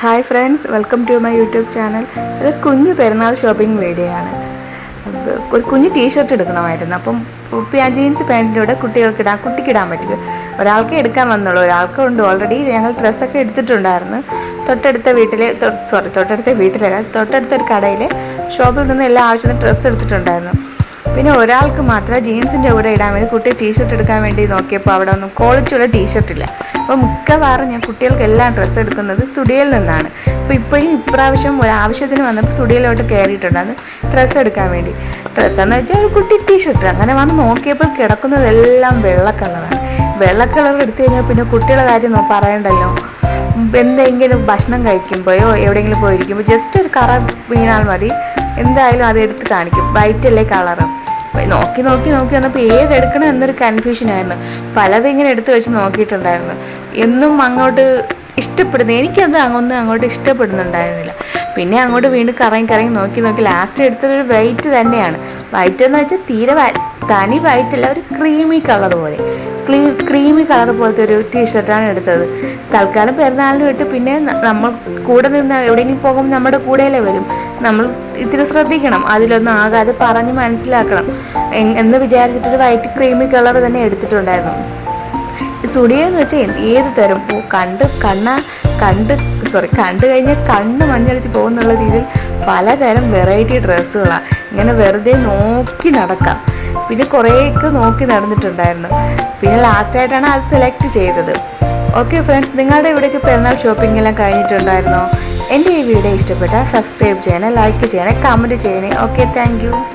Hi friends welcome to my YouTube channel. ഇത് കുഞ്ഞു പെരുന്നാൾ ഷോപ്പിംഗ് വീഡിയോ ആണ് ഒരു കുഞ്ഞു ടീഷർട്ട് എടുക്കണമായിരുന്നു. അപ്പം ഉപ്പി ആ ജീൻസ് പാന്റിന്റെ കൂടെ കുട്ടികൾക്ക് ഇടാൻ കുട്ടിക്ക് ഇടാൻ പറ്റും ഒരാൾക്ക് എടുക്കാൻ വന്നുള്ളൂ. ഒരാൾക്ക് ഉണ്ട്. ഓൾറെഡി ഞങ്ങൾ ഡ്രസ്സൊക്കെ എടുത്തിട്ടുണ്ടായിരുന്നു. തൊട്ടടുത്ത വീട്ടിലെ സോറി തൊട്ടടുത്ത വീട്ടിലല്ല തൊട്ടടുത്ത ഒരു കടയിൽ ഷോപ്പിൽ നിന്ന് എല്ലാ ആവശ്യത്തിന് ഡ്രസ്സ് എടുത്തിട്ടുണ്ടായിരുന്നു. പിന്നെ ഒരാൾക്ക് മാത്രം ജീൻസിന്റെ കൂടെ ഇടാൻ വേണ്ടി കുട്ടി ടീഷർട്ട് എടുക്കാൻ വേണ്ടി നോക്കിയപ്പോൾ അവിടെ ഒന്നും ക്വാളിറ്റി ഉള്ള ടീഷർട്ട് ഇല്ല. അപ്പോൾ മിക്കവാറും ഞാൻ കുട്ടികൾക്കെല്ലാം ഡ്രസ്സ് എടുക്കുന്നത് സ്റ്റുഡിയോയിൽ നിന്നാണ്. അപ്പോൾ ഇപ്പോഴും ഇപ്രാവശ്യം ഒരു ആവശ്യത്തിന് വന്നപ്പോൾ സ്റ്റുഡിയോയിലോട്ട് കയറിയിട്ടുണ്ടായിരുന്നു ഡ്രസ്സ് എടുക്കാൻ വേണ്ടി. ഡ്രസ്സ് എന്ന് വെച്ചാൽ ഒരു കുട്ടി ടീഷർട്ട് അങ്ങനെ വന്ന് നോക്കിയപ്പോൾ കിടക്കുന്നതെല്ലാം വെള്ള കളറാണ് വെള്ള കളർ എടുത്തു കഴിഞ്ഞാൽ പിന്നെ കുട്ടികളുടെ കാര്യം പറയണ്ടല്ലോ. എന്തെങ്കിലും ഭക്ഷണം കഴിക്കുമ്പോഴോ എവിടെയെങ്കിലും പോയിരിക്കുമ്പോൾ ജസ്റ്റ് ഒരു കറ വീണാൽ മതി. എന്തായാലും അത് എടുത്ത് കാണിക്കും. വൈറ്റ് അല്ലേ കളറ് നോക്കി നോക്കി നോക്കി വന്നപ്പോൾ ഏതെടുക്കണം എന്നൊരു കൺഫ്യൂഷനായിരുന്നു ഇങ്ങനെ എടുത്തു വെച്ച് നോക്കിയിട്ടുണ്ടായിരുന്നു. എന്നും അങ്ങോട്ട് ഇഷ്ടപ്പെടുന്നു എനിക്കത് അങ്ങൊന്നും അങ്ങോട്ട് ഇഷ്ടപ്പെടുന്നുണ്ടായിരുന്നില്ല. പിന്നെ അങ്ങോട്ട് വീണ്ടും കറങ്ങി കറങ്ങി നോക്കി നോക്കി ലാസ്റ്റ് എടുത്തൊരു വൈറ്റ് തന്നെയാണ്. വൈറ്റ് എന്ന് വെച്ചാൽ തീരെ തനി വൈറ്റ് അല്ല ഒരു ക്രീമി കളർ പോലെ. ക്രീ ക്രീമി കളർ പോലത്തെ ഒരു ടീഷർട്ടാണ് എടുത്തത്. തൽക്കാലം പെരുന്നാളിന് വിട്ട് പിന്നെ നമ്മൾ കൂടെ നിന്ന് എവിടെയെങ്കിലും പോകുമ്പോൾ നമ്മുടെ കൂടെയല്ലേ വരും. നമ്മൾ ഇത്തിരി ശ്രദ്ധിക്കണം അതിലൊന്നും ആകാതെ പറഞ്ഞ് മനസ്സിലാക്കണം. എന്ന് വിചാരിച്ചിട്ടൊരു വൈറ്റ് ക്രീമി കളർ തന്നെ എടുത്തിട്ടുണ്ടായിരുന്നു. സുടിയെന്ന് വെച്ചാൽ ഏത് തരം? പൂ കണ്ട് കണ്ണ കണ്ട് സോറി കണ്ടു കഴിഞ്ഞാൽ കണ്ണ് മഞ്ഞളിച്ച് പോകുന്നുള്ള രീതിയിൽ പലതരം വെറൈറ്റി ഡ്രസ്സുകളാണ് ഇങ്ങനെ വെറുതെ നോക്കി നടക്കാം. പിന്നെ കുറേയൊക്കെ നോക്കി നടന്നിട്ടുണ്ടായിരുന്നു. പിന്നെ ലാസ്റ്റായിട്ടാണ് അത് സെലക്ട് ചെയ്തത്. ഓക്കെ ഫ്രണ്ട്സ് നിങ്ങളുടെ ഇവിടേക്ക് പെരുന്നാൾ ഷോപ്പിംഗ് എല്ലാം കഴിഞ്ഞിട്ടുണ്ടായിരുന്നോ? എന്റെ ഈ വീഡിയോ ഇഷ്ടപ്പെട്ടാൽ സബ്സ്ക്രൈബ് ചെയ്യണേ ലൈക്ക് ചെയ്യണേ കമന്റ് ചെയ്യണേ. Okay thank